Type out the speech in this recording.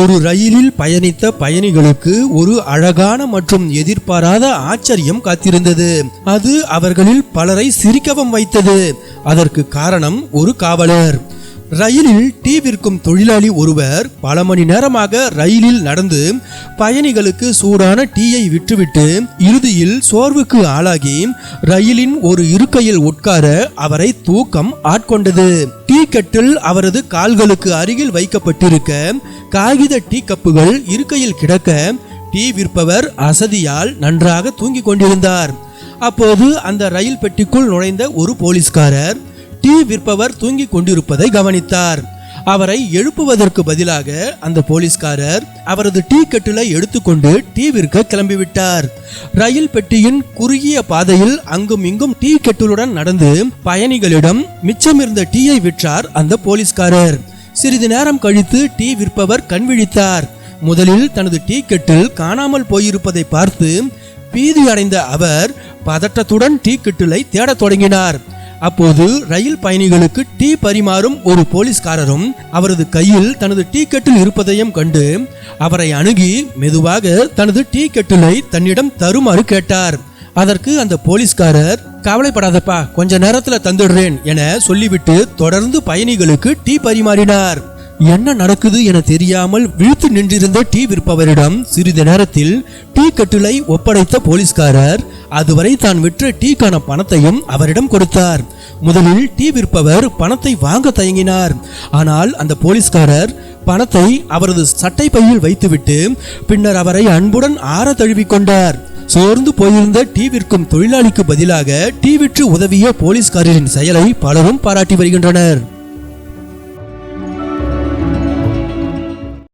ஒரு ரயிலில் பயணித்த பயணிகளுக்கு ஒரு அழகான மற்றும் எதிர்பாராத ஆச்சரியம் காத்திருந்தது. அது அவர்களில் பலரை சிரிக்கவும் வைத்தது. அதற்கு காரணம் ஒரு காவலர். ரயிலில் டீ விற்கும் தொழிலாளி ஒருவர் பல மணி நேரமாக ரயிலில் நடந்து பயணிகளுக்கு சூடான டீயை விற்றுவிட்டு இறுதியில் சோர்வுக்கு ஆளாகி ரயிலின் ஒரு இருக்கையில் உட்கார அவரை தூக்கம் ஆட்கொண்டது. டீ கட்டில் அவரது கால்களுக்கு அருகில் வைக்கப்பட்டிருக்க காகித டீ கப்புகள் இருக்கையில் கிடக்க டீ விற்பவர் அசதியால் நன்றாக தூங்கிக் கொண்டிருந்தார். அப்போது அந்த ரயில் பெட்டிக்குள் நுழைந்த ஒரு போலீஸ்காரர் டீ விற்பவர் தூங்கிக் கொண்டிருப்பதை கவனித்தார். அவரை எழுப்புவதற்கு பதிலாக அந்த போலீஸ்காரர் அவரது டீ கட்டிலை எடுத்துக்கொண்டு டீ விற்க கிளம்பிவிட்டார். ரயில் பெட்டியின் குறுகிய பாதையில் அங்கும் இங்கும் டீ கெட்டிலுடன் நடந்து பயணிகளிடம் மிச்சமிருந்த டீயை விற்றார் அந்த போலீஸ்காரர். சிறிது நேரம் கழித்து டீ விற்பவர் கண் விழித்தார். முதலில் தனது டீ கெட்டில் காணாமல் போயிருப்பதை பார்த்து பீதி அடைந்த அவர் பதட்டத்துடன் டீ கெட்டிலை தேடத் தொடங்கினார். அப்போது ரயில் பயணிகளுக்கு டீ பரிமாறும் ஒரு போலீஸ்காரரும் அவரது கையில் தனது டீ கெட்டில் இருப்பதையும் கண்டு அவரை அணுகி மெதுவாக தனது டீ கெட்டிலை தன்னிடம் தருமாறு கேட்டார். அதற்கு அந்த போலீஸ்காரர் கவலைப்படாதப்பா கொஞ்ச நேரத்துல தந்துடுறேன் என சொல்லிவிட்டு தொடர்ந்து பயணிகளுக்கு டீ பரிமாறினார். என்ன நடக்குது என தெரியாமல் விழித்து நின்றிருந்த டீ விற்பவரிடம் சிறிது நேரத்தில் டீ கட்டிலை ஒப்படைத்த போலீஸ்காரர் அதுவரை தான் விற்ற டீக்கான பணத்தையும் அவரிடம் கொடுத்தார். முதலில் டீ விற்பவர் பணத்தை வாங்க தயங்கினார். ஆனால் அந்த போலீஸ்காரர் பணத்தை அவரது சட்டை பையில் வைத்துவிட்டு பின்னர் அவரை அன்புடன் ஆற தழுவிக்கொண்டார். சோர்ந்து போயிருந்த டீ விற்கும் தொழிலாளிக்கு பதிலாக டீ விற்று உதவிய போலீஸ்காரரின் செயலை பலரும் பாராட்டி வருகின்றனர்.